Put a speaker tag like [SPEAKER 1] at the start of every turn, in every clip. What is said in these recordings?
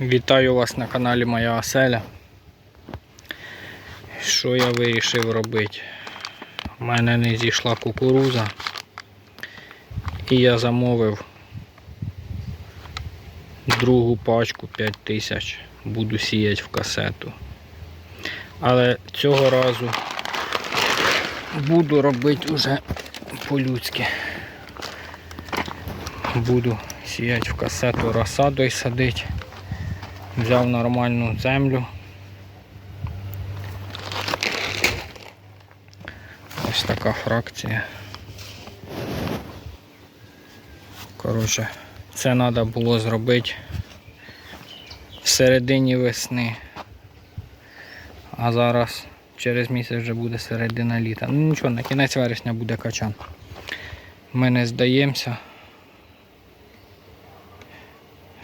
[SPEAKER 1] Вітаю вас на каналі Моя Оселя. Що я вирішив робити? У мене не зійшла кукуруза. І я замовив другу пачку 5000. Буду сіяти в касету. Але цього разу буду робити уже по-людськи. Буду сіяти в касету розсадою садити. Взяв нормальну землю. Ось така фракція. Коротше, це треба було зробити в середині весни. А зараз через місяць вже буде середина літа. Ну нічого, на кінець вересня буде качан. Ми не здаємося.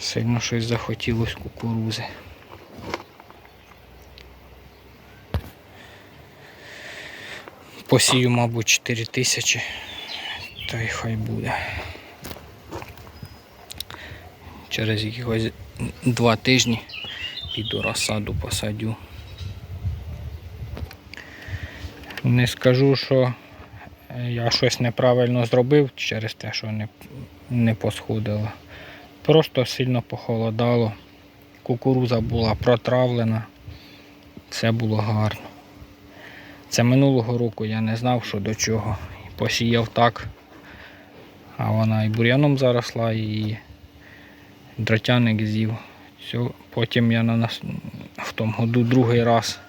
[SPEAKER 1] Сильно щось захотілось кукурузи. Посію, мабуть, 4 тисячі. Та й хай буде. Через якихось два тижні піду розсаду посадю. Не скажу, що я щось неправильно зробив через те, що не, не посходило. Просто сильно похолодало. Кукуруза була протравлена. Все було гарно. Це минулого року я не знав, що до чого. Посіяв так. А вона і бур'яном заросла, і дротяник з'їв. Потім я на в тому году другий раз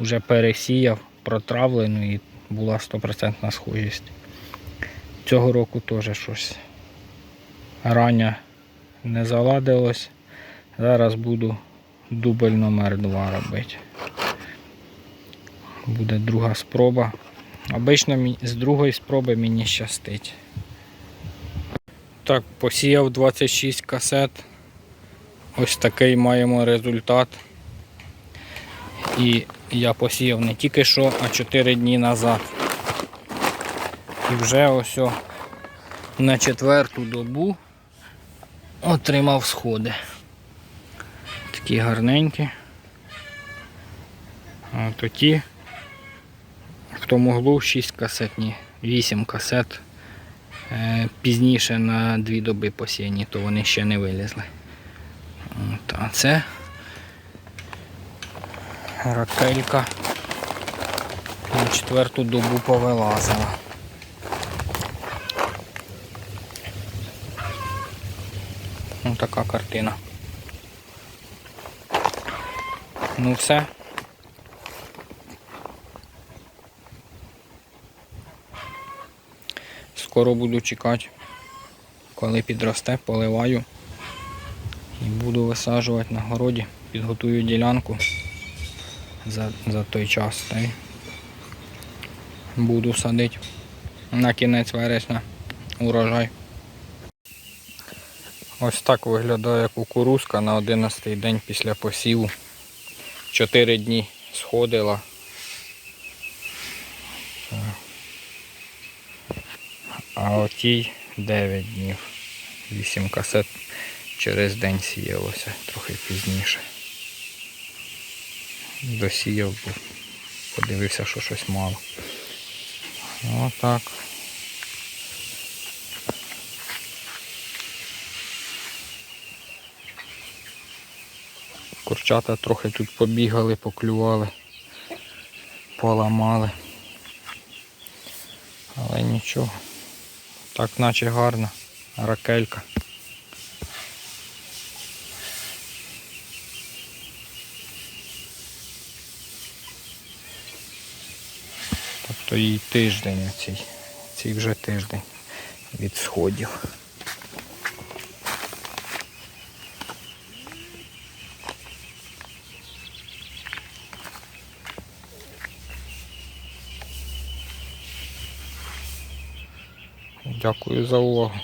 [SPEAKER 1] вже пересіяв протравлену і була 100% схожість. Цього року теж щось рання не заладилось. Зараз буду дубль номер 2 робити. Буде друга спроба. Обично з другої спроби мені щастить. Так, посіяв 26 касет. Ось такий маємо результат. І я посіяв не тільки що, а 4 дні назад. І вже ось на четверту добу отримав сходи. Такі гарненькі. А то ті в тому углу 6 касет, ні, 8 касет. Е, Пізніше на дві доби посіяні, то вони ще не вилізли. От, а це ракелька на четверту добу повилазила. Ось така картина. Ну все. Скоро буду чекати, коли підросте, поливаю і буду висаджувати на городі, підготую ділянку за, за той час. Та й буду садити на кінець вересня урожай. Ось так виглядає кукурузка на 11-й день після посіву. 4 дні сходила. А отій 9 днів. 8 касет через день сіялося, трохи пізніше. Досіяв, бо подивився, що щось мало. Отак. Курчата трохи тут побігали, поклювали, поламали. Але нічого. Так наче гарна ракелька. Тобто їй тиждень оцій. Цій вже тиждень від сходів. Дякую за увагу.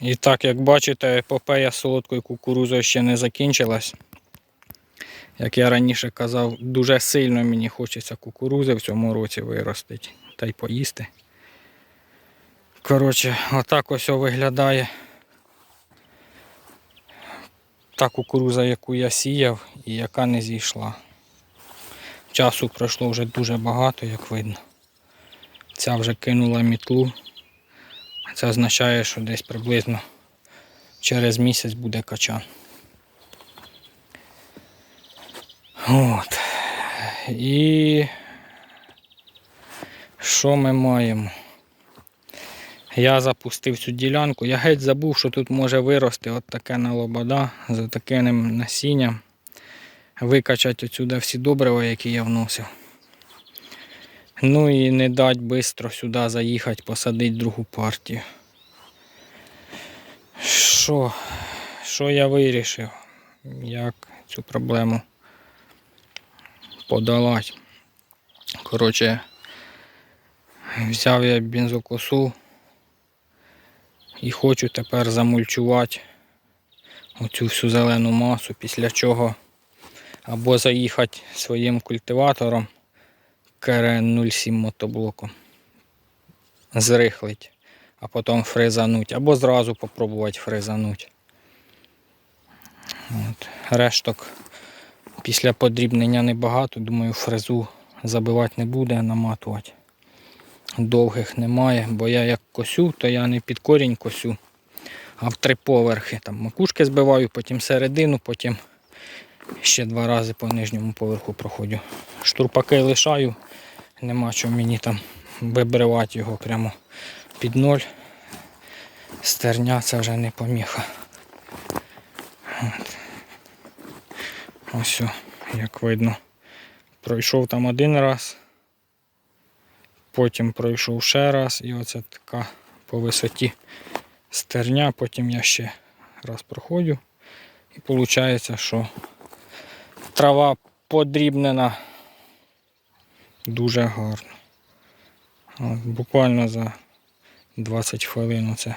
[SPEAKER 1] І так, як бачите, епопея з солодкою кукурузою ще не закінчилась. Як я раніше казав, дуже сильно мені хочеться кукурузи в цьому році виростити та й поїсти. Коротше, отак ось виглядає та кукуруза, яку я сіяв і яка не зійшла. Часу пройшло вже дуже багато, як видно. Ця вже кинула мітлу. Це означає, що десь приблизно через місяць буде качан. От. І що ми маємо? Я запустив цю ділянку. Я геть забув, що тут може вирости от таке налобода з таким насінням. Викачати отсюди всі добрива, які я вносив. Ну і не дати швидко сюди заїхати, посадити другу партію. Що? Що я вирішив? Як цю проблему подолати? Коротше, взяв я бензокосу і хочу тепер замульчувати оцю всю зелену масу, після чого або заїхати своїм культиватором КРН 07 мотоблоком, зрихлить, а потім фрезануть, або зразу попробувати фрезануть. От. Решток після подрібнення небагато, думаю, фрезу забивати не буде, наматувати. Довгих немає, бо я як косю, то я не під корінь косю, а в три поверхи. Там макушки збиваю, потім середину, потім ще два рази по нижньому поверху проходжу. Штурпаки лишаю, нема чого мені там вибривати його прямо під ноль. Стерня це вже не поміха. От. Ось, як видно. Пройшов там один раз, потім пройшов ще раз, і оце така по висоті стерня, потім я ще раз проходжу. І виходить, що трава подрібнена дуже гарно. От, буквально за 20 хвилин оце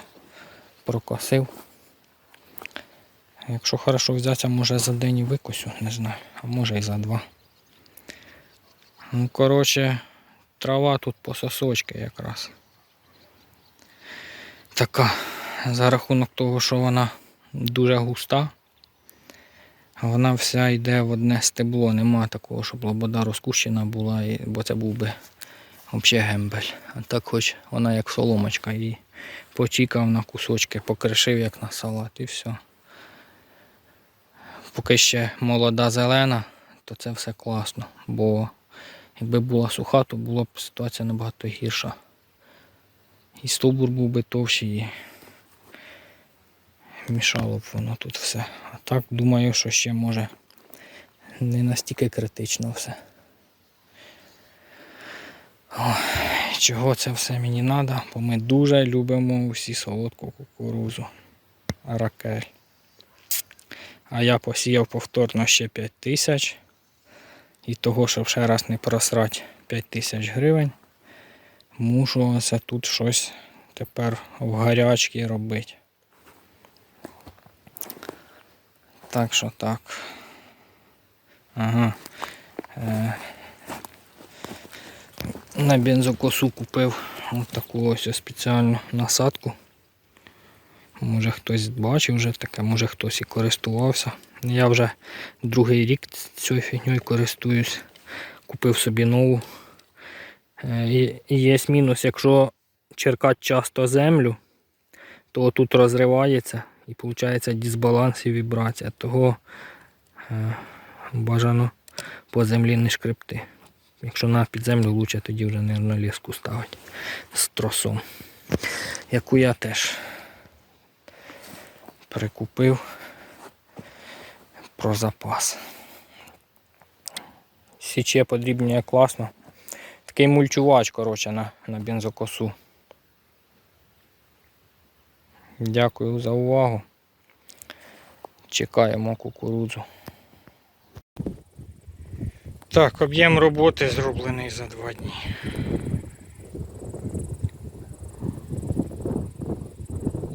[SPEAKER 1] прокосив. Якщо хорошо взятися, може за день і викосю, не знаю, а може і за два. Ну, коротше, трава тут по сосочки якраз. Така, за рахунок того, що вона дуже густа, вона вся йде в одне стебло. Нема такого, щоб лобода розкущена була, бо це був би взагалі гембель. А так хоч вона як соломочка і почікав на кусочки, покришив як на салат і все. Поки ще молода зелена, то це все класно. Бо якби була суха, то була б ситуація набагато гірша. І стовбур був би товщий, мішало б воно тут все. А так думаю, що ще може не настільки критично все. Ой, чого це все мені треба? Бо ми дуже любимо усі солодку кукурузу. Ракель. А я посіяв повторно ще 5 тисяч. І того, щоб ще раз не просрати 5 тисяч гривень, мушу оце тут щось тепер в гарячці робити. Так що так. Ага. Е, на бензокосу купив ось таку ось спеціальну насадку. Може хтось бачив вже таке, може хтось і користувався. Я вже другий рік цією фігньою користуюсь. Купив собі нову. Е, І є мінус, якщо черкати часто землю, то тут розривається і виходить дисбаланс і вібрація. Того е, бажано по землі не шкребти. Якщо на під землю лучше, тоді вже на ліску ставити з тросом. Яку я теж прикупив про запас. Січе подрібнює класно. Такий мульчувач, коротше, на, на бензокосу. Дякую за увагу. Чекаємо кукурудзу. Так, об'єм роботи зроблений за два дні.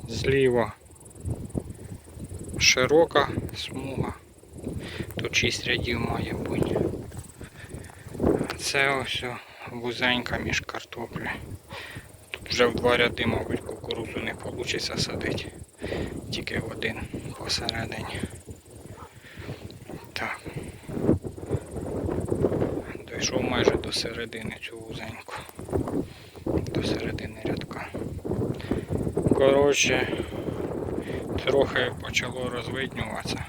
[SPEAKER 1] Зліва широка смуга. Тут 6 рядів має бути. Це ось вузенька між картоплею. Вже в два ряди, мабуть, кукурудзу не вийде садити. Тільки в один посередині. Так. Дійшов майже до середини цю вузеньку. До середини рядка. Коротше, трохи почало розвиднюватися.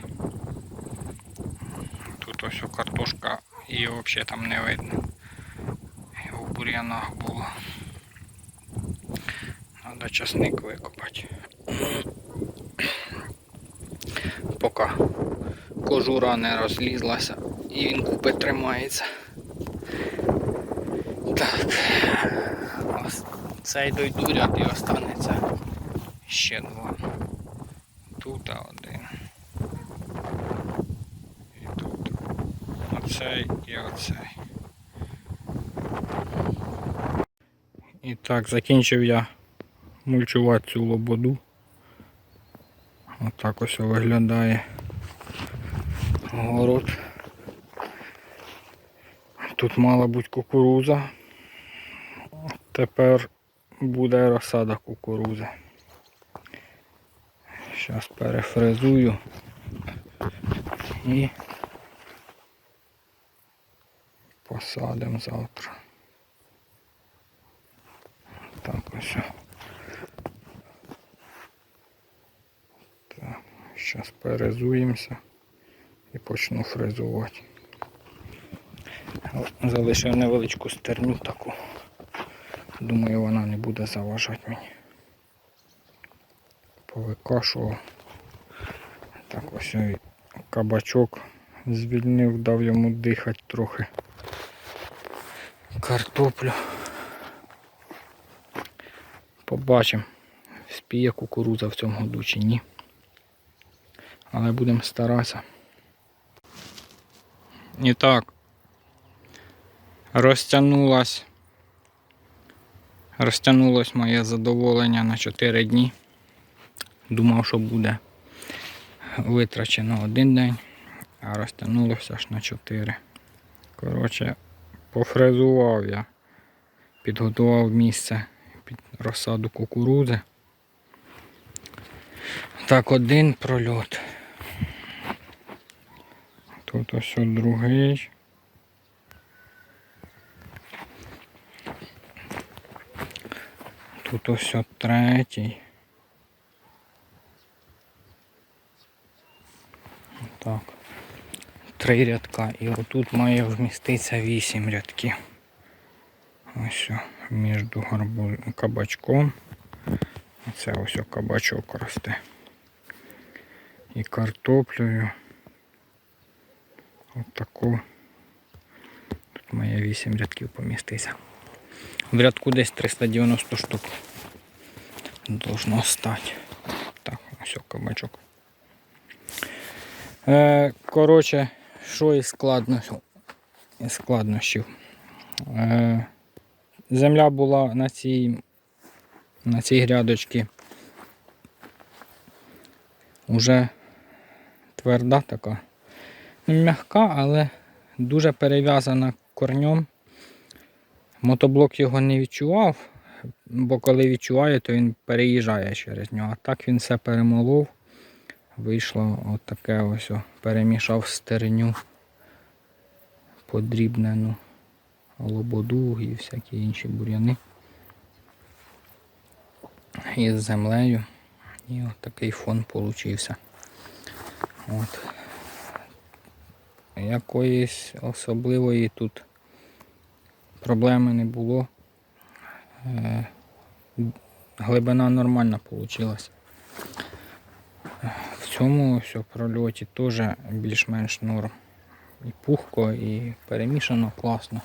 [SPEAKER 1] Тут ось у картошка її взагалі там не видно. І в бур'янах було. Треба часник викопати. Поки кожура не розлізлася і він купи тримається. Так. Ось цей дойдурят і останеться ще два. Тут один. І тут. Оцей і оцей. І так, закінчив я мульчувати цю лободу. Отак ось виглядає город. Тут мала бути кукуруза. Тепер буде розсада кукурузи. Зараз перефрезую і посадимо завтра. Так ось. Так, зараз перезуємося і почну фрезувати. Залишив невеличку стерню таку. Думаю, вона не буде заважати мені. Повикашував. Так ось кабачок звільнив, дав йому дихати трохи. Картоплю. Побачимо, спіє кукуруза в цьому году чи ні. Але будемо старатися. І так, розтягнулась. Розтягнулось моє задоволення на 4 дні. Думав, що буде витрачено один день, а розтягнулося аж на 4. Коротше, пофрезував я, підготував місце під розсаду кукурузи. Так, один прольот. Тут ось другий. Тут ось третій. Так. Три рядка. І отут має вміститися вісім рядків. Ось між гарбу... кабачком. Це ось кабачок росте. І картоплею. От таку. Тут має 8 рядків поміститися. В рядку десь 390 штук. Должно стати. Так, ось кабачок. Е, коротше, що із складнощів? Із складнощів. Е, земля була на цій, на цій грядочці вже тверда така. М'яка, але дуже перев'язана корнем. Мотоблок його не відчував, бо коли відчуває, то він переїжджає через нього. А так він все перемолов. Вийшло отаке ось, о, перемішав стерню подрібнену лободу і всякі інші бур'яни із землею. І от такий фон получився. От. Якоїсь особливої тут проблеми не було. Е, Глибина нормальна вийшла. В цьому ось прольоті теж більш-менш норм. І пухко, і перемішано класно,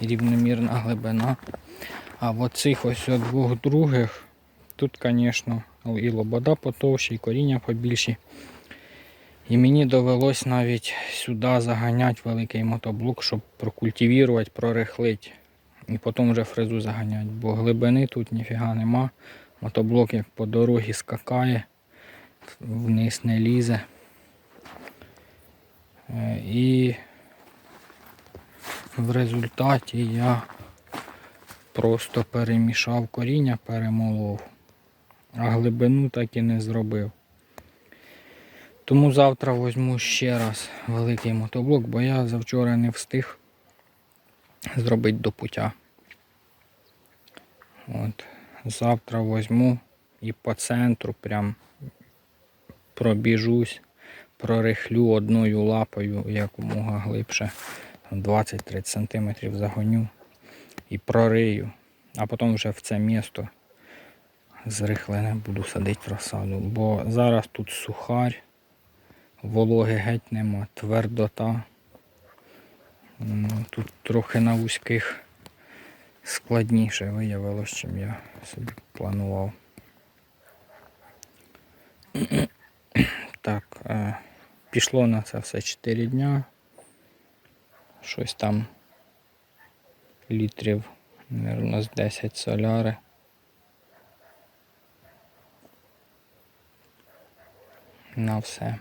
[SPEAKER 1] і рівномірна глибина. А в оцих ось двох других тут, звісно, і лобода потовщі, і коріння побільші. І мені довелось навіть сюди заганяти великий мотоблок, щоб прокультивувати, прорихлити. І потім вже фрезу заганяти, бо глибини тут ніфіга нема. Мотоблок як по дорозі скакає, вниз не лізе. Е, І в результаті я просто перемішав коріння, перемолов, а глибину так і не зробив. Тому завтра візьму ще раз великий мотоблок, бо я завчора не встиг. зробити до пуття. От. Завтра возьму і по центру прям пробіжусь, прорихлю одною лапою якомога глибше, 20-30 см загоню і прорию, а потім вже в це місто зрихлене буду садити розсаду. Бо зараз тут сухарь, вологи геть нема, твердота. Тут трохи на вузьких складніше виявилось, чим я собі планував. Так, е, пішло на це все 4 дня. Щось там літрів, мабуть, з 10 соляри. На все.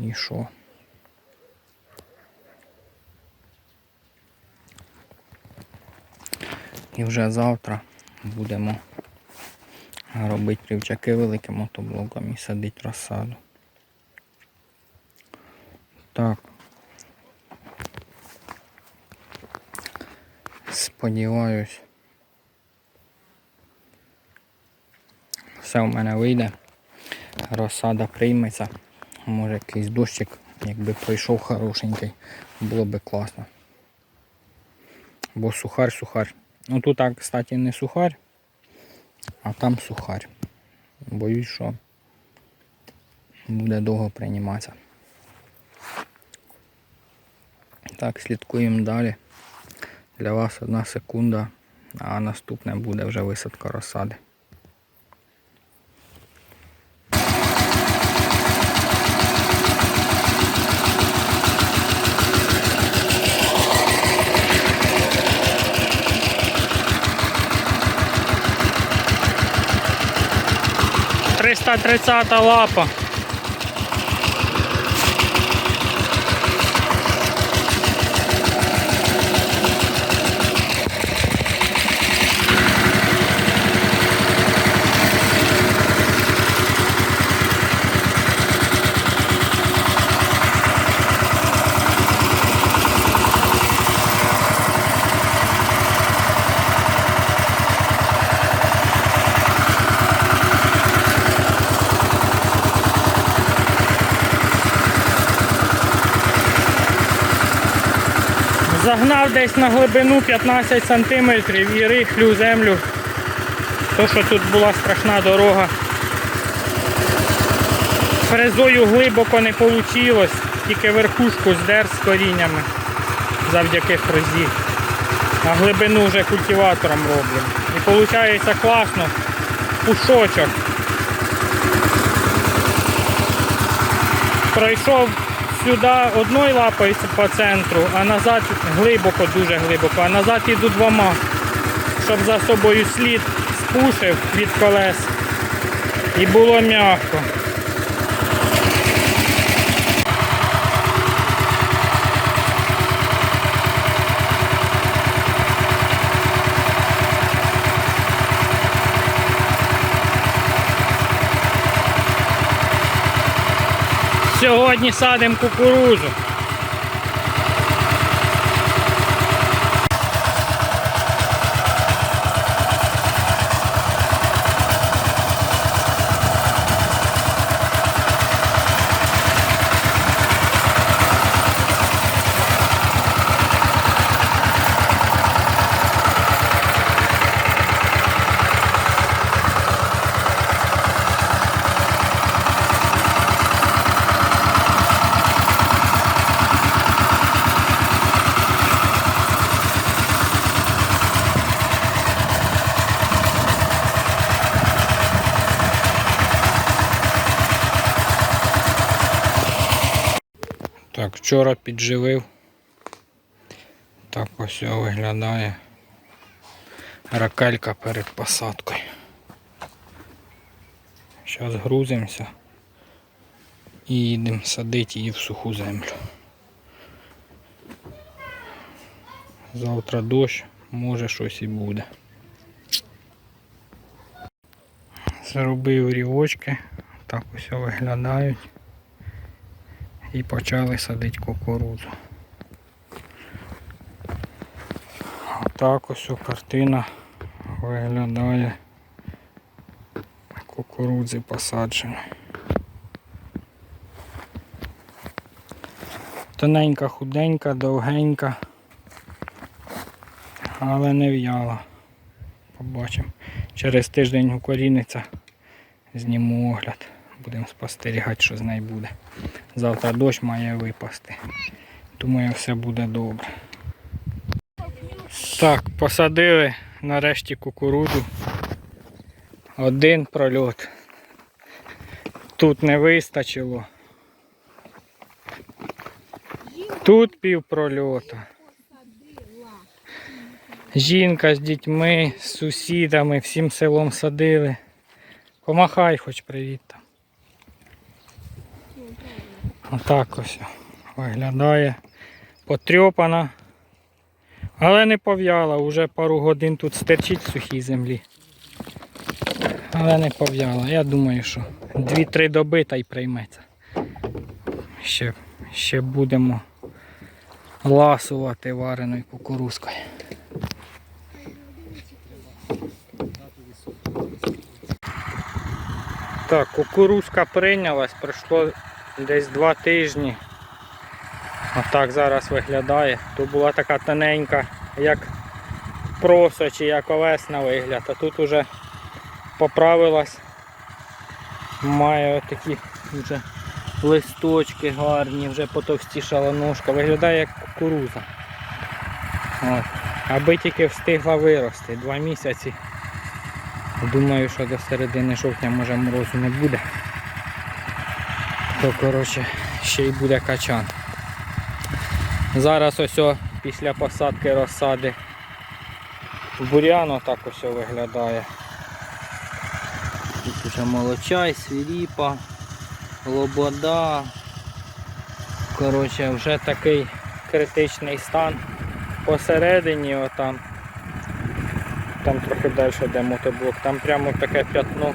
[SPEAKER 1] І що? І вже завтра будемо робити рівчаки великим мотоблоком і садити розсаду. Так. Сподіваюсь. Все в мене вийде. Розсада прийметься. Може якийсь дощик, якби пройшов хорошенький, було би класно. Бо сухар, сухар. Ну тут так, кстати, не сухар, а там сухар. Боюсь, що буде довго прийматися. Так, слідкуємо далі. Для вас одна секунда, а наступне буде вже висадка розсади. Триста тридцята лапа. Загнав десь на глибину 15 сантиметрів і рихлю землю. То, що тут була страшна дорога. Фрезою глибоко не вийшло, тільки верхушку здер з коріннями завдяки фрезі. А глибину вже культиватором роблю. І виходить класно. Пушочок. Пройшов сюди одною лапою по центру, а назад глибоко, дуже глибоко, а назад іду двома, щоб за собою слід спушив від колес. І було м'яко. Сьогодні садимо кукурузу. Так, вчора підживив. Так ось виглядає. Ракелька перед посадкою. Зараз грузимося і їдемо садити її в суху землю. Завтра дощ, може щось і буде. Зробив рівочки, так ось виглядають і почали садити кукурудзу. Отак ось картина виглядає кукурудзи посаджені. Тоненька, худенька, довгенька, але не в'яла. Побачимо. Через тиждень укоріниться, зніму огляд. Будемо спостерігати, що з нею буде. Завтра дощ має випасти. Думаю, все буде добре. Так, посадили нарешті кукурудзу. Один прольот. Тут не вистачило. Тут пів прольота. Жінка з дітьми, з сусідами, всім селом садили. Помахай хоч привіт там. Отак ось виглядає. Потрьопана. Але не пов'яла, уже пару годин тут стерчить в сухій землі. Але не пов'яла. Я думаю, що 2-3 доби та й прийметься. Ще, ще будемо ласувати вареною кукурузкою. Так, кукурузка прийнялась, пройшло десь два тижні. Отак зараз виглядає. Тут була така тоненька, як просо чи як овес на вигляд, а тут уже поправилась. Має такі вже листочки гарні, вже потовстішала ножка. Виглядає як кукуруза. От. Аби тільки встигла вирости. Два місяці. Думаю, що до середини жовтня може морозу не буде. То коротше ще й буде качан. Зараз ось о, після посадки розсади бурян отак ось виглядає. Тут вже молочай, свіріпа, лобода. Коротше, вже такий критичний стан посередині отам. Там трохи далі де мотоблок, там прямо таке п'ятно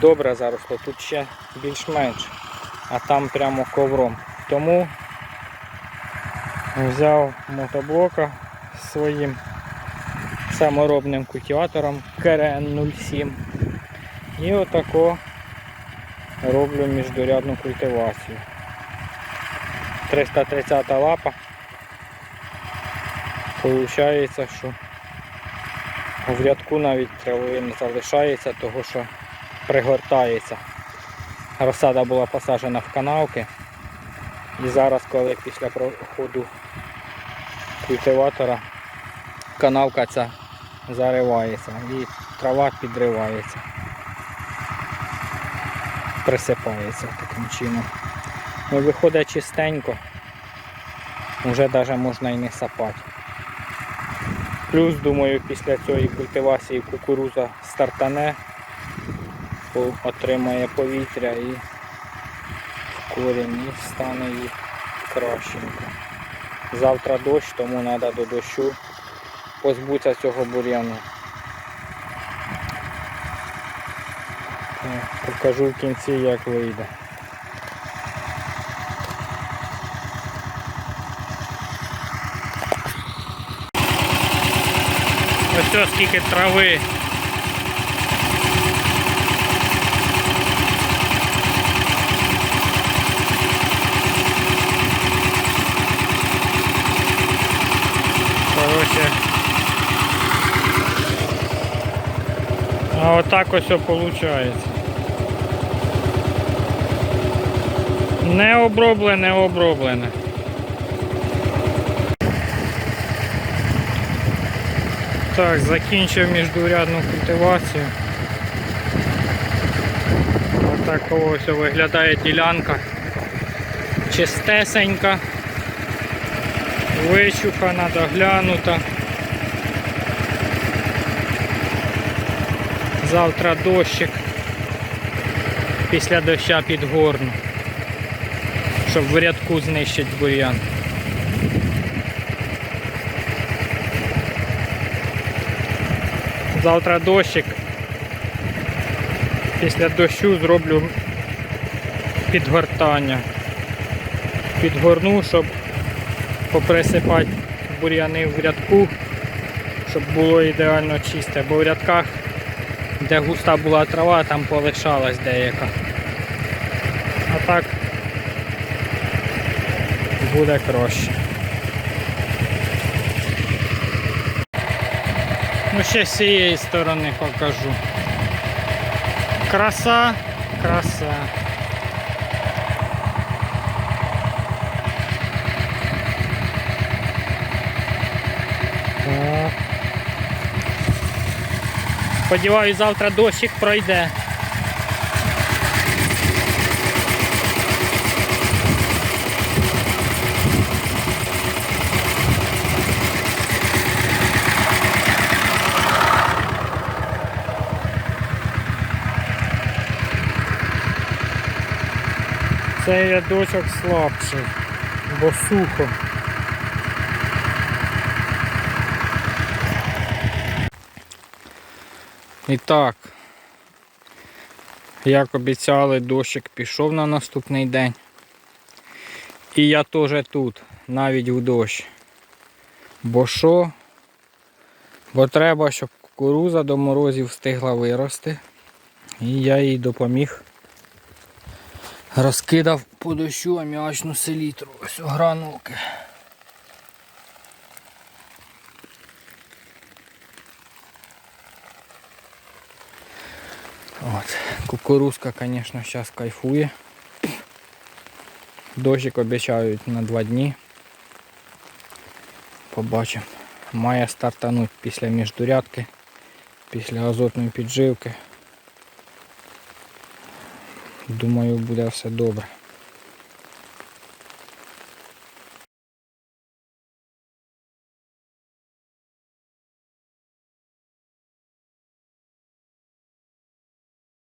[SPEAKER 1] добре заросло, тут ще більш-менш, а там прямо ковром. Тому взяв мотоблока своїм саморобним культиватором КРН-07 і отако роблю міждорядну культивацію. 330 лапа. Получається, що в рядку навіть трави не залишається, того що пригортається. Розсада була посаджена в канавки. І зараз, коли після проходу культиватора канавка ця заривається і трава підривається, присипається таким чином. Ну, виходить чистенько, вже навіть можна і не сапати. Плюс, думаю, після цієї культивації кукуруза стартане, отримає повітря і корінь і стане їй кращенько. Завтра дощ, тому треба до дощу позбутися цього бур'яну. Покажу в кінці, як вийде. Ось скільки трави. А отак ось виходить. Не оброблене, оброблене. Так, закінчив міждурядну культивацію. Отак ось виглядає ділянка. Чистесенька, вичухана, доглянута. Завтра дощик. Після доща підгорну. Щоб в рядку знищити бур'ян. Завтра дощик. Після дощу зроблю підгортання. Підгорну, щоб поприсипати бур'яни в рядку щоб було ідеально чисте, бо в рядках, де густа була трава, там полишалась деяка. А так буде краще. Ну, ще з цієї сторони покажу. Краса, краса. Сподіваюсь, завтра дощик пройде. Цей рядочок слабший, бо сухо. І так, як обіцяли, дощик пішов на наступний день. І я теж тут, навіть у дощ. Бо що? Бо треба, щоб кукуруза до морозів встигла вирости. І я їй допоміг. Розкидав по дощу аміачну селітру. Ось гранулки. От. Кукурузка, конечно, сейчас кайфує. Дощик обіцяють на два дні. Побачимо. Має стартануть після міждурядки, після азотної підживки. Думаю, буде все добре.